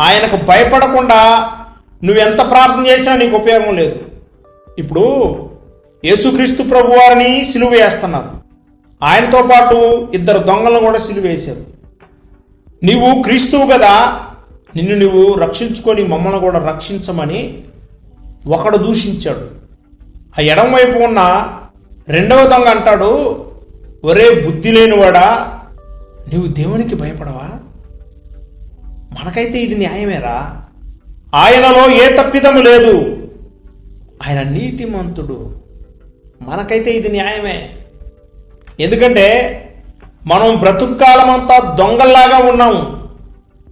ఆయనకు భయపడకుండా నువ్వెంత ప్రార్థన చేసినా నీకు ఉపయోగం లేదు. ఇప్పుడు యేసుక్రీస్తు ప్రభు వారిని సిలువ వేస్తున్నారు ఆయనతో పాటు ఇద్దరు దొంగలను కూడా సిలువ వేశారు నీవు క్రీస్తువు కదా నిన్ను నువ్వు రక్షించుకొని మమ్మల్ని కూడా రక్షించమని ఒకడు దూషించాడు. ఆ ఎడం వైపు ఉన్న రెండవ దొంగ అంటాడు ఒరే బుద్ధి లేనివాడా నీవు దేవునికి భయపడవా? మనకైతే ఇది న్యాయమేరా? ఆయనలో ఏ తప్పిదము లేదు. ఆయన నీతిమంతుడు. మనకైతే ఇది న్యాయమే. ఎందుకంటే మనం బ్రతుకాలం అంతా దొంగల్లాగా ఉన్నాము.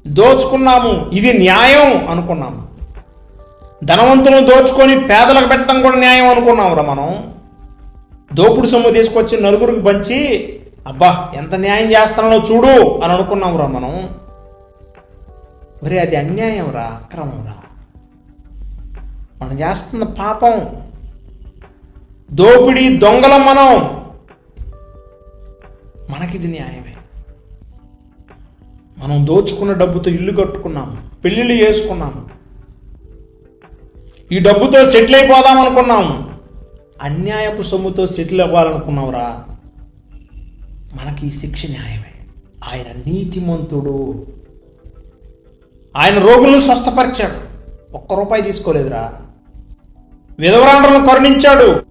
దోచుకున్నాము. ఇది న్యాయం అనుకున్నాము. ధనవంతులను దోచుకొని పేదలకు పెట్టడం కూడా న్యాయం అనుకున్నాంరా మనం. దోపుడు సొమ్ము తీసుకొచ్చి నలుగురికి పంచి అబ్బా ఎంత న్యాయం చేస్తున్నానో చూడు అని అనుకున్నాంరా మనం. ఒరే అది అన్యాయం రా అక్రమం రా మనం చేస్తున్న పాపం. దోపిడీ దొంగలం మనం. మనకిది న్యాయమే. మనం దోచుకున్న డబ్బుతో ఇల్లు కట్టుకున్నాము పెళ్ళిళ్ళు చేసుకున్నాము. ఈ డబ్బుతో సెటిల్ అయిపోదాం అనుకున్నాము. అన్యాయపు సొమ్ముతో సెటిల్ అవ్వాలనుకున్నావురా. మనకి ఈ శిక్ష న్యాయమే. ఆయన నీతిమంతుడు. ఆయన రోగులను స్వస్థపరిచాడు. ఒక్క రూపాయి తీసుకోలేదురా. విధవరాండ్రను కరుణించాడు.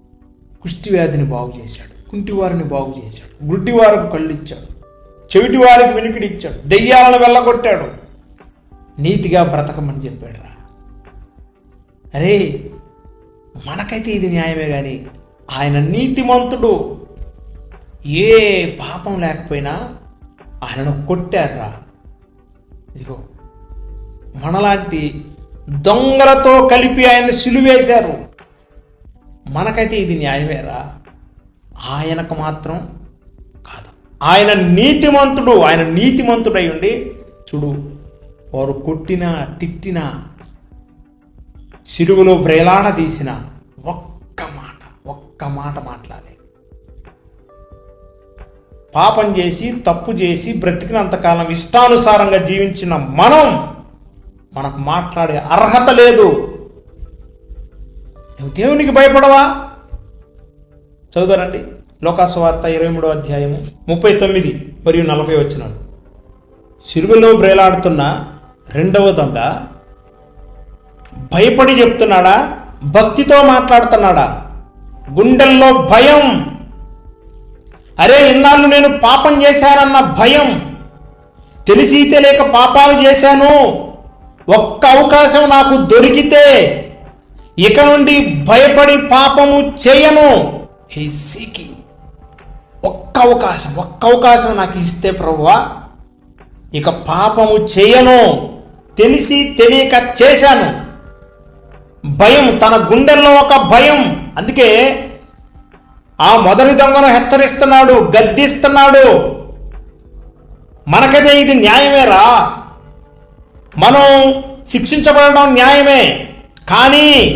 కుష్టి వ్యాధిని బాగు చేశాడు. కుంటి వారిని బాగు చేశాడు. గుడ్డి వారికి కళ్ళు ఇచ్చాడు చెవిటి వారికి వినికిడి ఇచ్చాడు దెయ్యాలను వెళ్ళగొట్టాడు. నీతిగా బ్రతకమని చెప్పాడురా. అరే మనకైతే ఇది న్యాయమే కానీ ఆయన నీతిమంతుడు. ఏ పాపం లేకపోయినా ఆయనను కొట్టారా ఇదిగో మనలాంటి దొంగలతో కలిపి ఆయన సిలువేశారు. మనకైతే ఇది న్యాయమేరా? ఆయనకు మాత్రం కాదు. ఆయన నీతిమంతుడు ఆయన నీతిమంతుడై ఉండి చూడు వారు కొట్టినా తిట్టినా సిరువులో ప్రేలాణ తీసిన ఒక్క మాట ఒక్క మాట మాట్లాడే. పాపం చేసి తప్పు చేసి బ్రతికినంతకాలం ఇష్టానుసారంగా జీవించిన మనం మనకు మాట్లాడే అర్హత లేదు. నువ్వు దేవునికి భయపడవా? చదువుతారండి లోకాసువార్త ఇరవై మూడో అధ్యాయము ముప్పై తొమ్మిది మరియు నలభై వచ్చినాడు సిరుగులో బ్రేలాడుతున్న రెండవ దొంగ భయపడి చెప్తున్నాడా? భక్తితో మాట్లాడుతున్నాడా? గుండెల్లో భయం. అరే ఇన్నాళ్ళు నేను పాపం చేశానన్న భయం. తెలిసి తెలియక పాపాలు చేశాను. ఒక్క అవకాశం నాకు దొరికితే ఇక నుండి భయపడి పాపము చేయను. హే ఒక్క అవకాశం ఒక్క అవకాశం నాకు ఇస్తే ప్రభువా ఇక పాపము చేయను. తెలిసి తెలియక చేశాను. భయం తన గుండెల్లో ఒక భయం. అందుకే ఆ మొదటి దొంగను హెచ్చరిస్తున్నాడు గద్దిస్తున్నాడు. మనకదే ఇది న్యాయమేరా? మనం శిక్షించబడడం న్యాయమే. కానీ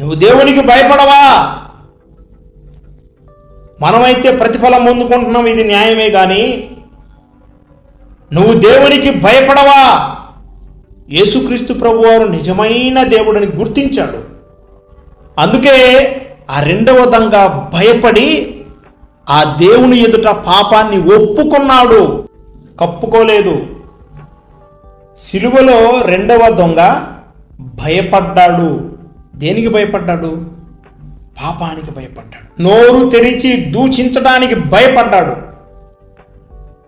నువ్వు దేవునికి భయపడవా? మనమైతే ప్రతిఫలం పొందుకుంటున్నాం ఇది న్యాయమే కానీ నువ్వు దేవునికి భయపడవా? యేసుక్రీస్తు ప్రభువారు నిజమైన దేవుడిని గుర్తించాడు. అందుకే ఆ రెండవ దంగా భయపడి ఆ దేవుని ఎదుట పాపాన్ని ఒప్పుకున్నాడు. కప్పుకోలేదు. సిలువలో రెండవ దొంగ భయపడ్డాడు. దేనికి భయపడ్డాడు? పాపానికి భయపడ్డాడు. నోరు తెరిచి దూషించడానికి భయపడ్డాడు.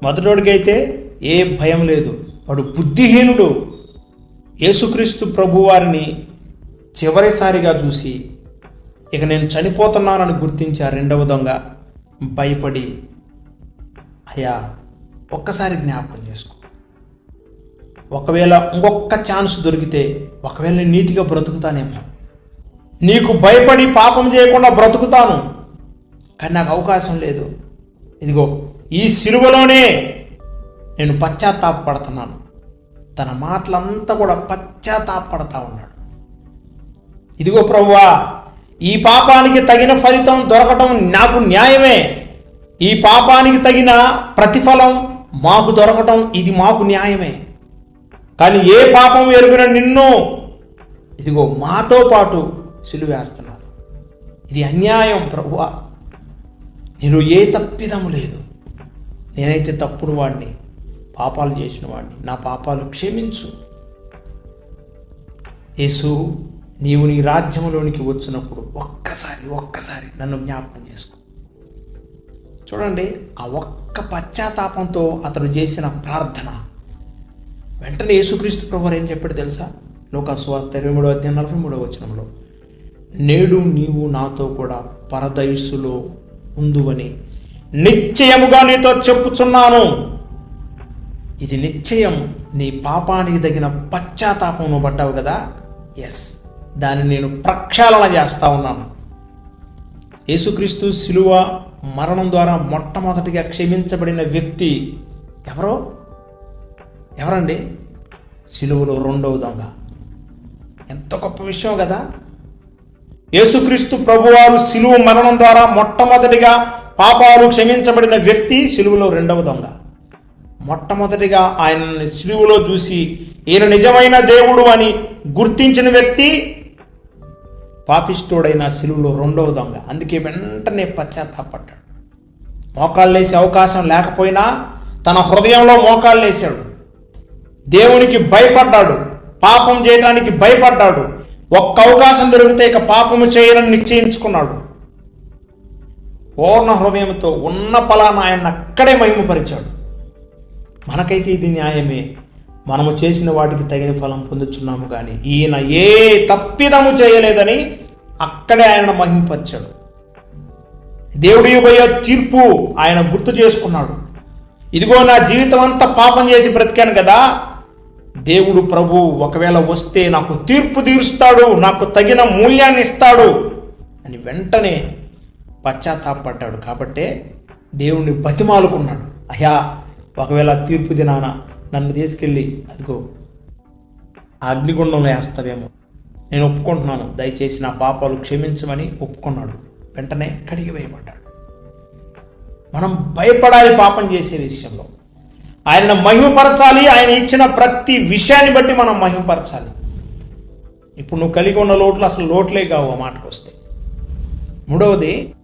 మొదటోడికైతే ఏ భయం లేదు. వాడు బుద్ధిహీనుడు. యేసుక్రీస్తు ప్రభువారిని చివరిసారిగా చూసి ఇక నేను చనిపోతున్నానని గుర్తించి ఆ రెండవ దొంగ భయపడి అయ్యా ఒక్కసారి జ్ఞాపకం చేసుకో. ఒకవేళ ఇంకొక ఛాన్స్ దొరికితే ఒకవేళ నీతిగా బ్రతుకుతానేమో. నీకు భయపడి పాపం చేయకుండా బ్రతుకుతాను. కానీ నాకు అవకాశం లేదు. ఇదిగో ఈ సిలువలోనే నేను పశ్చాత్తాపడుతున్నాను తన మాటలంతా కూడా పశ్చాత్తాపడతా ఉన్నాడు. ఇదిగో ప్రభువా ఈ పాపానికి తగిన ఫలితం దొరకటం నాకు న్యాయమే. ఈ పాపానికి తగిన ప్రతిఫలం మాకు దొరకటం ఇది మాకు న్యాయమే. కానీ ఏ పాపం ఎరుగున నిన్ను? ఇదిగో మాతో పాటు సిలువేస్తున్నారు. ఇది అన్యాయం ప్రభువా. నేను ఏ తప్పిదము లేదు. నేనైతే తప్పుడు వాడిని పాపాలు చేసిన వాడిని నా పాపాలు క్షమించు. యేసు నీవు నీ రాజ్యంలోనికి వచ్చినప్పుడు ఒక్కసారి ఒక్కసారి నన్ను జ్ఞాపకం చేసుకో. చూడండి ఆ ఒక్క పశ్చాత్తాపంతో అతడు చేసిన ప్రార్థన వెంటనే యేసుక్రీస్తు ప్రభు ఏం చెప్పాడు తెలుసా? లోకాస్వార్త ఇరవై మూడో అధ్యాయం నలభై మూడో వచనంలో. నేడు నీవు నాతో కూడా పరదయస్సులో ఉందువని నిశ్చయముగా నీతో చెప్పుచున్నాను. ఇది నిశ్చయం. నీ పాపానికి తగిన పశ్చాత్తాపం నువ్వు పడ్డావు కదా? ఎస్ దాన్ని నేను ప్రక్షాళన చేస్తా ఉన్నాను. యేసుక్రీస్తు శిలువ మరణం ద్వారా మొట్టమొదటిగా క్షమించబడిన వ్యక్తి ఎవరో? ఎవరండి? సిలువలో రెండవ దొంగ. ఎంత గొప్ప విషయం కదా? యేసుక్రీస్తు ప్రభువారు సిలువ మరణం ద్వారా మొట్టమొదటిగా పాపాలు క్షమించబడిన వ్యక్తి సిలువలో రెండవ దొంగ. మొట్టమొదటిగా ఆయనని సిలువలో చూసి ఈయన నిజమైన దేవుడు అని గుర్తించిన వ్యక్తి పాపిష్టుడైన సిలువలో రెండవ దొంగ. అందుకే వెంటనే పశ్చాత్తాపడ్డాడు మోకాళ్ళు వేసే అవకాశం లేకపోయినా తన హృదయంలో మోకాళ్ళు వేశాడు దేవునికి భయపడ్డాడు. పాపం చేయడానికి భయపడ్డాడు. ఒక్క అవకాశం దొరికితే ఇక పాపము చేయాలని నిశ్చయించుకున్నాడు. పూర్ణ హృదయంతో ఉన్న ఫలాన్ని ఆయన అక్కడే మహిమపరిచాడు. మనకైతే ఇది న్యాయమే. మనము చేసిన వాటికి తగిన ఫలం పొందుచున్నాము కానీ ఈయన ఏ తప్పిదము చేయలేదని అక్కడే ఆయన మహింపరిచాడు దేవుడి పోయే తీర్పు ఆయన గుర్తు చేసుకున్నాడు. ఇదిగో నా జీవితం అంతా పాపం చేసి బ్రతికాను కదా దేవుడు ప్రభు ఒకవేళ వస్తే నాకు తీర్పు తీరుస్తాడు నాకు తగిన మూల్యాన్ని ఇస్తాడు అని వెంటనే పశ్చాత్తాపడ్డాడు. కాబట్టే దేవుణ్ణి బతిమాలుకున్నాడు. అయ్యా ఒకవేళ తీర్పు దినాన నన్ను తీసుకెళ్ళి అదిగో అగ్నిగుండంలో వేస్తావేమో. నేను ఒప్పుకుంటున్నాను. దయచేసి నా పాపాలు క్షమించమని ఒప్పుకున్నాడు. వెంటనే కడిగి వేయబడ్డాడు మనం భయపడాలి పాపం చేసే విషయంలో. ఆయనను మహిమపరచాలి. ఆయన ఇచ్చిన ప్రతి విషయాన్ని బట్టి మనం మహిమపరచాలి. ఇప్పుడు నువ్వు కలిగి ఉన్న లోట్లు అసలు లోట్లే కావు ఆ మాటకు వస్తే. మూడవది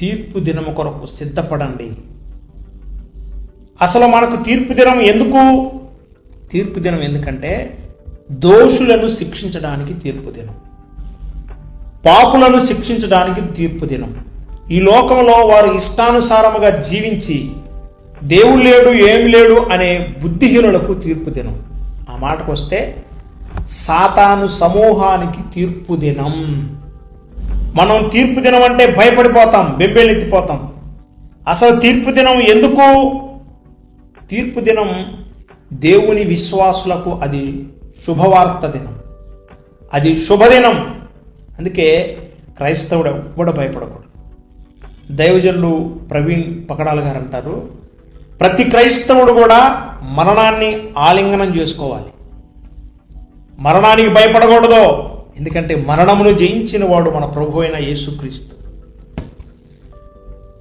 తీర్పు దినము కొరకు సిద్ధపడండి. అసలు మనకు తీర్పు దినం ఎందుకు? తీర్పు దినం ఎందుకంటే దోషులను శిక్షించడానికి తీర్పు దినం. పాపులను శిక్షించడానికి తీర్పు దినం. ఈ లోకంలో వారు ఇష్టానుసారముగా జీవించి దేవుడు లేడు ఏమి లేడు అనే బుద్ధిహీనులకు తీర్పు దినం. ఆ మాటకు వస్తే సాతాను సమూహానికి తీర్పు దినం. మనం తీర్పు దినం అంటే భయపడిపోతాం బెంబేలెత్తిపోతాం అసలు తీర్పు దినం ఎందుకు? తీర్పు దినం దేవుని విశ్వాసులకు అది శుభవార్త దినం. అది శుభదినం. అందుకే క్రైస్తవుడు ఎవ్వడు భయపడకూడదు. దైవజనులు ప్రవీణ్ పకడాల గారు అంటారు ప్రతి క్రైస్తవుడు కూడా మరణాన్ని ఆలింగనం చేసుకోవాలి. మరణానికి భయపడకూడదు. ఎందుకంటే మరణమును జయించిన వాడు మన ప్రభు అయిన యేసుక్రీస్తు.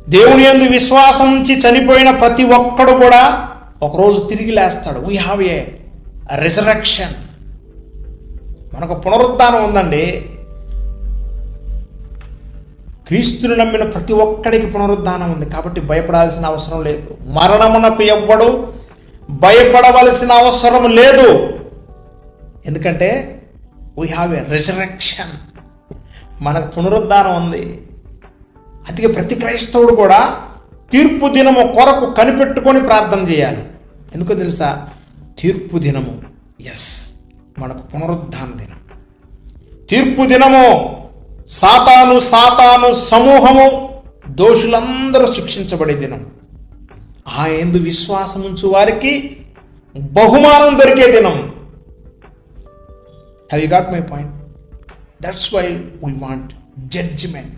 దేవుని యందు విశ్వాసం నుంచి చనిపోయిన ప్రతి ఒక్కడు కూడా ఒకరోజు తిరిగి లేస్తాడు. వీ హ్యావ్ ఏ రిజరక్షన్ మనకు పునరుద్ధానం ఉందండి. క్రీస్తుని నమ్మిన ప్రతి ఒక్కడికి పునరుద్ధానం ఉంది. కాబట్టి భయపడాల్సిన అవసరం లేదు. మరణమునకు ఎవ్వడు భయపడవలసిన అవసరం లేదు. ఎందుకంటే వీ హ్యావ్ ఎ రిజరెక్షన్ మనకు పునరుద్ధానం ఉంది. అందుకే ప్రతి క్రైస్తవుడు కూడా తీర్పు దినము కొరకు కనిపెట్టుకొని ప్రార్థన చేయాలి. ఎందుకో తెలుసా? తీర్పు దినము. ఎస్ మనకు పునరుద్ధాన దినం. తీర్పు దినము సాతాను సాతాను సమూహము దోషులందరూ శిక్షించబడే దినం. ఆ ఎందు విశ్వాసం ఉంచు వారికి బహుమానం దొరికే దినం. Have you got my point that's why we want judgement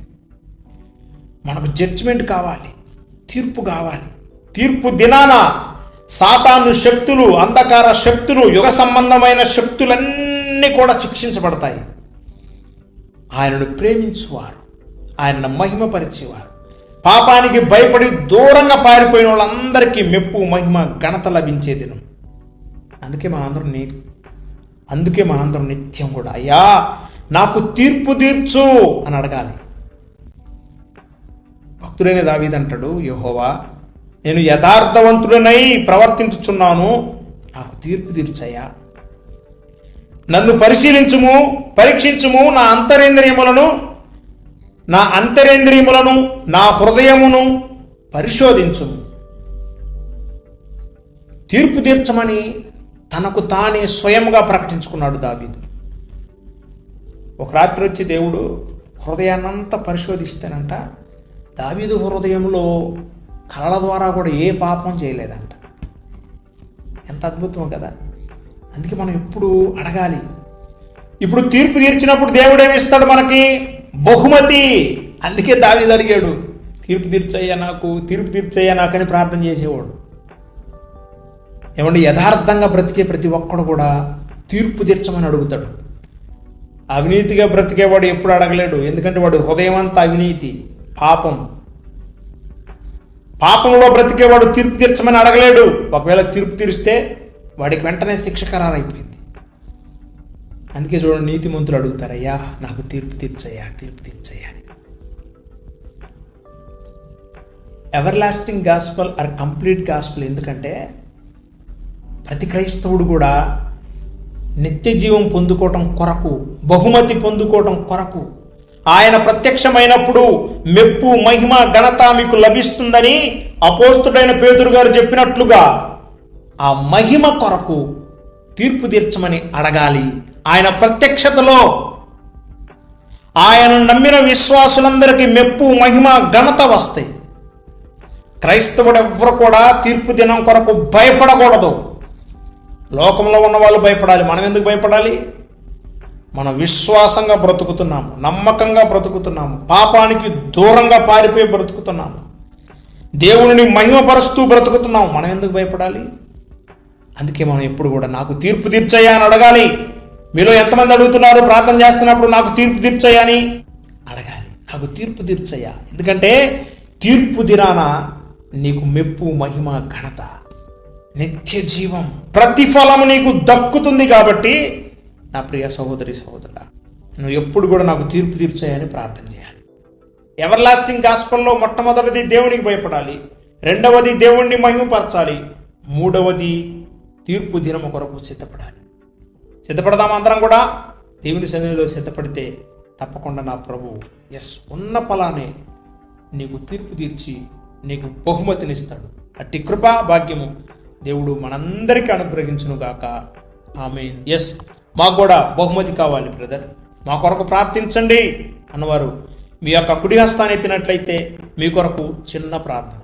మనకు జడ్జిమెంట్ కావాలి తీర్పు కావాలి. తీర్పు దినాన సాతాను శక్తులు అంధకార శక్తులు యుగ సంబంధమైన శక్తులన్నీ కూడా శిక్షించబడతాయి. ఆయనను ప్రేమించువారు ఆయనను మహిమపరిచేవారు. పాపానికి భయపడి దూరంగా పారిపోయిన వాళ్ళందరికీ మెప్పు మహిమ ఘనత లభించే దినం. అందుకే మనందరం నీ అందుకే మనందరం నిత్యం కూడా అయ్యా నాకు తీర్పు తీర్చు అని అడగాలి. భక్తుడైన దావీదంటాడు యహోవా నేను యథార్థవంతుడనై ప్రవర్తించుచున్నాను. నాకు తీర్పు తీర్చయ్యా. నన్ను పరిశీలించుము పరీక్షించుము నా అంతరేంద్రియములను నా అంతరేంద్రియములను నా హృదయమును పరిశోధించుము. తీర్పు తీర్చమని తనకు తానే స్వయంగా ప్రకటించుకున్నాడు దావీదు. ఒక రాత్రి వచ్చి దేవుడు హృదయాన్నంతా పరిశోధిస్తేనంట దావీదు హృదయంలో కళల ద్వారా కూడా ఏ పాపం చేయలేదంట. ఎంత అద్భుతం కదా. అందుకే మనం ఎప్పుడు అడగాలి. ఇప్పుడు తీర్పు తీర్చినప్పుడు దేవుడు ఏమిస్తాడు మనకి? బహుమతి. అందుకే దావీదు అడిగాడు తీర్పు తీర్చయ్యా నాకు తీర్పు తీర్చయ్యా నాకని ప్రార్థన చేసేవాడు. ఏమంటే యథార్థంగా బ్రతికే ప్రతి ఒక్కడు కూడా తీర్పు తీర్చమని అడుగుతాడు. అవినీతిగా బ్రతికేవాడు ఎప్పుడు అడగలేడు. ఎందుకంటే వాడు హృదయం అంతా అవినీతి పాపం. పాపంలో బ్రతికేవాడు తీర్పు తీర్చమని అడగలేడు. ఒకవేళ తీర్పు తీరిస్తే వాడికి వెంటనే శిక్ష ఖరారైపోయింది. అందుకే చూడండి నీతిమంతులు అడుగుతారయ్యా నాకు తీర్పు తీర్చయ్యా తీర్పు తీర్చయ్యా everlasting gospel or complete gospel ఎందుకంటే ప్రతి క్రైస్తవుడు కూడా నిత్య జీవం పొందుకోవటం కొరకు బహుమతి పొందుకోవటం కొరకు ఆయన ప్రత్యక్షమైనప్పుడు మెప్పు మహిమ ఘనత మీకు లభిస్తుందని అపోస్తుడైన పేదురు గారు చెప్పినట్లుగా ఆ మహిమ కొరకు తీర్పు తీర్చమని అడగాలి. ఆయన ప్రత్యక్షతలో ఆయన నమ్మిన విశ్వాసులందరికీ మెప్పు మహిమ ఘనత వస్తాయి క్రైస్తవుడు ఎవ్వరు కూడా తీర్పు దినం కొరకు భయపడకూడదు. లోకంలో ఉన్న వాళ్ళు భయపడాలి. మనం ఎందుకు భయపడాలి? మనం విశ్వాసంగా బ్రతుకుతున్నాము నమ్మకంగా బ్రతుకుతున్నాము పాపానికి దూరంగా పారిపోయి బ్రతుకుతున్నాము దేవుని మహిమపరుస్తూ బ్రతుకుతున్నాము. మనం ఎందుకు భయపడాలి? అందుకే మనం ఎప్పుడు కూడా నాకు తీర్పు తీర్చయ్యా అని అడగాలి. మీలో ఎంతమంది అడుగుతున్నారు? ప్రార్థన చేస్తున్నప్పుడు నాకు తీర్పు తీర్చయ్యా అని అడగాలి. నాకు తీర్పు తీర్చయ్యా. ఎందుకంటే తీర్పు దినాన నీకు మెప్పు మహిమ ఘనత నిత్య జీవం ప్రతిఫలము నీకు దక్కుతుంది కాబట్టి నా ప్రియ సహోదరి సహోదరుడా నువ్వు ఎప్పుడు కూడా నాకు తీర్పు తీర్చాయని ప్రార్థన చేయాలి. ఎవర్ లాస్టింగ్ గాస్పల్లో మొట్టమొదటిది దేవునికి భయపడాలి. రెండవది దేవుణ్ణి మహిమపరచాలి. మూడవది తీర్పు దినము కొరకు సిద్ధపడాలి. సిద్ధపడదాం అందరం కూడా? దేవుని సన్నిధిలో సిద్ధపడితే తప్పకుండా నా ప్రభు ఎస్ ఉన్న ఫలానే నీకు తీర్పు తీర్చి నీకు బహుమతినిస్తాడు. అట్టి కృపా భాగ్యము దేవుడు మనందరికీ అనుగ్రహించునుగాక ఆమె ఎస్ మాకు కూడా బహుమతి కావాలి బ్రదర్. మా కొరకు ప్రార్థించండి. అన్నవారు మీ యొక్క కుడి హస్తాన్ని ఎత్తినట్లయితే మీ కొరకు చిన్న ప్రార్థన.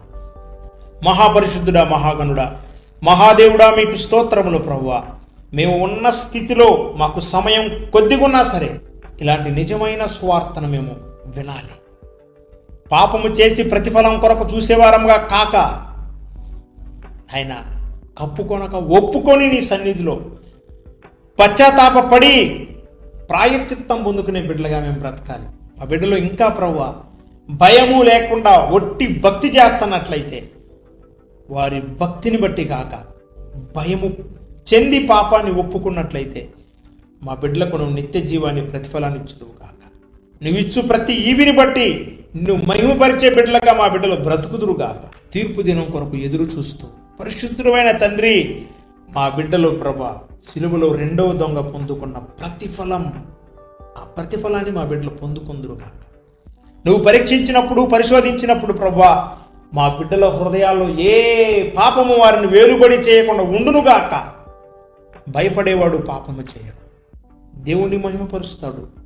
మహాపరిశుద్ధుడా మహాగణుడా మహాదేవుడా మీకు స్తోత్రములు ప్రవ్వా. మేము ఉన్న స్థితిలో మాకు సమయం కొద్దిగున్నా సరే ఇలాంటి నిజమైన స్వార్థను మేము వినాలి. పాపము చేసి ప్రతిఫలం కొరకు చూసేవారంగా కాక ఆయన కప్పుకొనక ఒప్పుకొని నీ సన్నిధిలో పశ్చాత్తాపడి ప్రాయశ్చిత్తం పొందుకునే బిడ్డలుగా మేము బ్రతకాలి. ఆ బిడ్డలో ఇంకా ప్రవ్వ భయము లేకుండా ఒట్టి భక్తి చేస్తున్నట్లయితే వారి భక్తిని బట్టి కాక భయము చెంది పాపాన్ని ఒప్పుకున్నట్లయితే మా బిడ్డలకు నువ్వు నిత్య జీవాన్ని ప్రతిఫలాన్ని ఇచ్చుదువు కాక. నువ్వు ఇచ్చు ప్రతి ఈవిని బట్టి నువ్వు మహిమపరిచే బిడ్డలుగా మా బిడ్డలు బ్రతుకుదురు కాక తీర్పు దినం కొరకు ఎదురు చూస్తూ పరిశుద్ధమైన తండ్రి మా బిడ్డలు ప్రభ సిలువలో రెండవ దొంగ పొందుకున్న ప్రతిఫలం ఆ ప్రతిఫలాన్ని మా బిడ్డలు పొందుకుందురు కాక నువ్వు పరీక్షించినప్పుడు పరిశోధించినప్పుడు ప్రభా మా బిడ్డల హృదయాల్లో ఏ పాపము వారిని వేరుబడి చేయకుండా ఉండునుగాక భయపడేవాడు పాపము చేయడు. దేవుని మహిమపరుస్తాడు.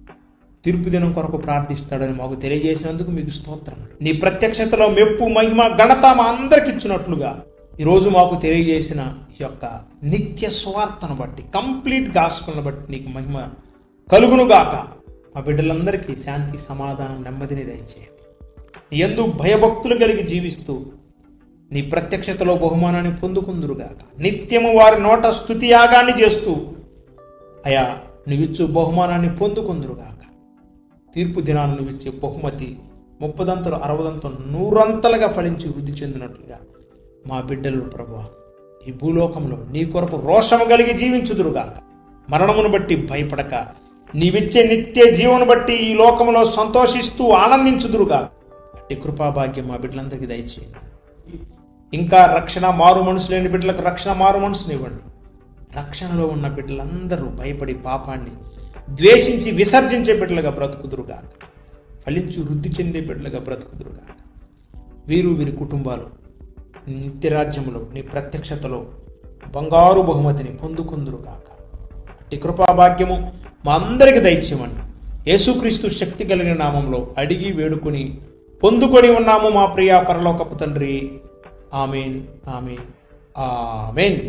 తీర్పు దినం కొరకు ప్రార్థిస్తాడని మాకు తెలియజేసినందుకు మీకు స్తోత్రములు నీ ప్రత్యక్షతలో మెప్పు మహిమ ఘనత మా అందరికి ఇచ్చినట్లుగా ఈరోజు మాకు తెలియజేసిన ఈ యొక్క నిత్య స్వార్థను బట్టి కంప్లీట్ గాస్పల్ని బట్టి నీకు మహిమ కలుగునుగాక మా బిడ్డలందరికీ శాంతి సమాధానం నెమ్మదిని దయచేయండి ఎందు భయభక్తులు కలిగి జీవిస్తూ నీ ప్రత్యక్షతలో బహుమానాన్ని పొందుకుందురుగాక. నిత్యము వారి నోట స్థుతి యాగాన్ని చేస్తూ అయా నువ్విచ్చు బహుమానాన్ని పొందుకుందురుగాక. తీర్పు దినాన్ని నువ్విచ్చే బహుమతి ముప్పదంతలు అరవదంతలు నూరంతలుగా ఫలించి వృద్ధి చెందినట్లుగా మా బిడ్డలు ప్రభా ఈ భూలోకంలో నీ కొరకు రోషము కలిగి జీవించుదురుగాక. మరణమును బట్టి భయపడక నీవిచ్చే నిత్య జీవను బట్టి ఈ లోకంలో సంతోషిస్తూ ఆనందించుదురుగాక. నీ కృపాభాగ్యం మా బిడ్డలందరికీ దయచేయండి. ఇంకా రక్షణ మారు మనసు లేని బిడ్డలకు రక్షణ మారు మనసునివ్వండి రక్షణలో ఉన్న బిడ్డలందరూ భయపడి పాపాన్ని ద్వేషించి విసర్జించే బిడ్డలుగా బ్రతుకుదురుగా ఫలించు వృద్ధి చెందే బిడ్డలుగా బ్రతుకుదురుగా వీరు వీరి కుటుంబాలు నిత్యరాజ్యములో నీ ప్రత్యక్షతలో బంగారు బహుమతిని పొందుకుందురుగాక అట్టి కృపాభాగ్యము మా అందరికి దయచేయమని యేసుక్రీస్తు శక్తి కలిగిన నామంలో అడిగి వేడుకొని పొందుకొని ఉన్నాము మా ప్రియ పరలోకపు తండ్రి. Amen amen amen.